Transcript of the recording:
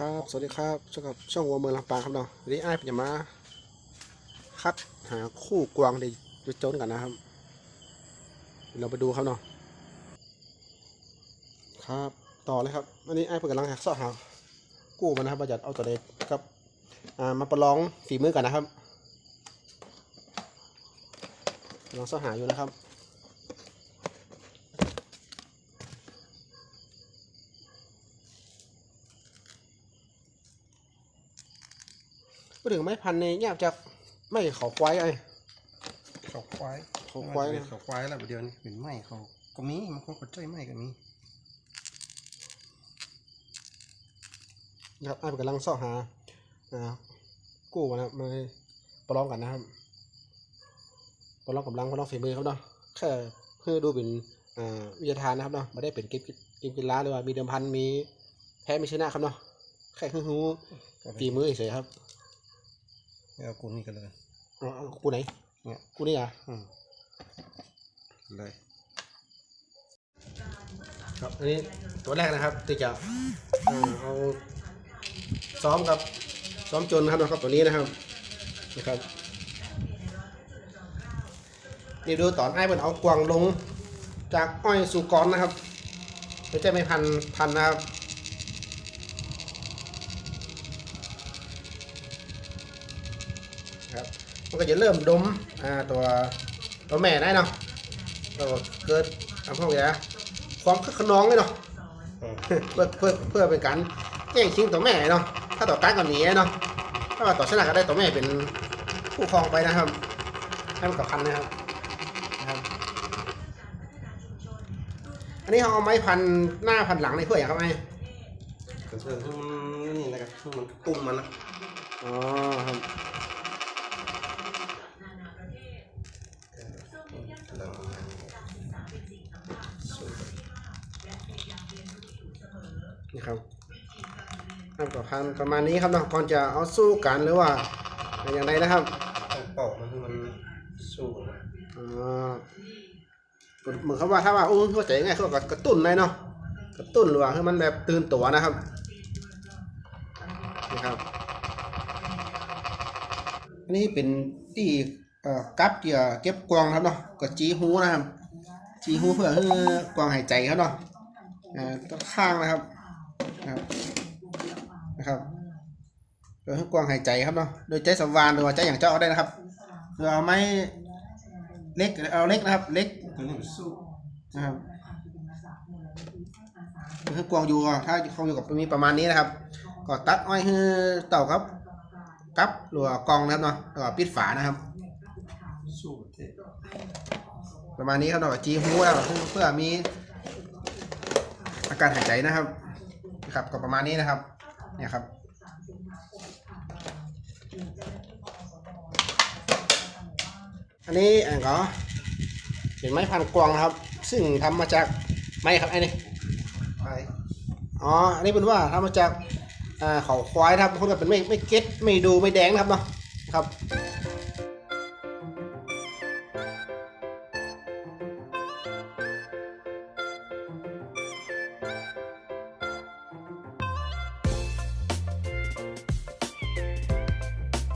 ครับ สวัสดีครับช่องกับช่องวัวเมืองลำปางครับเนาะวันนี้ไอ้ายผมจะมาคัดหาคู่กวางเด็กโจนกันนะครับ เราไปดูครับเนาะครับ ต่อเลยครับอันนี้ไอ้ายผมกำลังหาเสาะหากู้มันนะครับว่าจะเอาตัวเด็กกับอ่ามาประลองฝีมือกันนะครับลังเสาะหาอยู่นะครับ พูดถึงไม้พันในแยกจากไม่เขาควายไอ้ เขาควายเขาควายนะนะเขาควายแล้วเดี๋ยวนี้เป็นไม้เขาก็มีมันคงกระใจไม้ก็มีนะครับไอ้ายกำลังเสาะหาอ่ากู้มานะครับมาประลองกันนะครับประลองกำลังประลองฝีมือครับเนาะแค่เพื่อดูเป็นอ่าวิทยาทานนะครับเนาะไม่ได้เป็นเกมเกมกีฬาหรือว่ามีเดิมพันมีแพ้มีชนะครับเนาะแค่คือหูก็ไปฝีมือเฉยๆครับ เอากูนี่กันเลยเอาเอากูไหนเนี่ยกูนี่อะอืมเลยครับอันนี้ตัวแรกนะครับที่จะอ่าเอาซ้อมกับซ้อมจนนะครับนะครับตัวนี้นะครับนะครับนี่ดูตอนไอ้เปินเอากวางลง จากอ้อยสู่กรนะครับไม่ใช่ไม่พันพันนะครับ ครับมันก็จะเริ่มดมอ่าตัวตัวแม่ได้เนาะเราเกิดทำพวกนี้นะความคึกขนองเลยเนาะอืมเพื่อเพื่อเพื่อเป็นการแย่งชิงตัวแม่เนาะถ้าต่อการก็หนีเนาะถ้าว่าต่อชนะก็ได้ตัวแม่เป็นผู้ครองไปนะครับให้มันกับพันนะครับนะครับ อันนี้เขาเอาไม้พันหน้าพันหลังในเพื่ออย่างครับไอ้กระเทือนให้มันนี่นะครับให้มันตุ้มมันนะอ๋อครับ นี่ครับครับกับพันประมาณนี้ครับเนาะก่อนจะเอาสู้กันหรือว่าอย่างไรนะครับต้องปอกมันให้มันสู้นะอ่าเหมือนเขาว่าถ้าว่าอู้เข้าใจง่ายเขาก็กระตุ้นเลยเนาะกระตุ้นหรือว่าให้มันแบบตื่นตัวนะครับนี่ครับอันนี้เป็นที่เอ่อกับเกี่ยวเก็บกวางครับเนาะก็จีหูนะครับจีหูเพื่อให้กวางหายใจครับเนาะอ่าต้นข้างนะครับนะ ครับนะครับเพื่อให้กวางหายใจครับเนาะโดยใจสวานหรือว่าใจอย่างเจ้าเอาได้นะครับหรือเอาไม้เล็กเอาเล็กนะครับ เล็กนะครับคือกวางอยู่ถ้าเขาอยู่กับมีประมาณนี้นะครับก็ตัดอ้อยให้เต่าครับกับหรือว่ากองนะครับเนาะแล้วก็ปิดฝานะครับประมาณนี้ครับเนาะจีฮูแล้วเพื่อมีอาการหายใจนะครับ ครับก็ประมาณนี้นะครับ เนี่ยครับอันนี้อ่าก็เป็นไม้พันกวางนะครับ ซึ่งทำมาจากไม้ครับไอ้นี่ไปอ๋ออันนี้เป็นว่าทำมาจากอ่าเขาควายนะครับคนก็เป็นไม่ไม่เก็ตไม่ดูไม่แดงนะครับเนาะครับ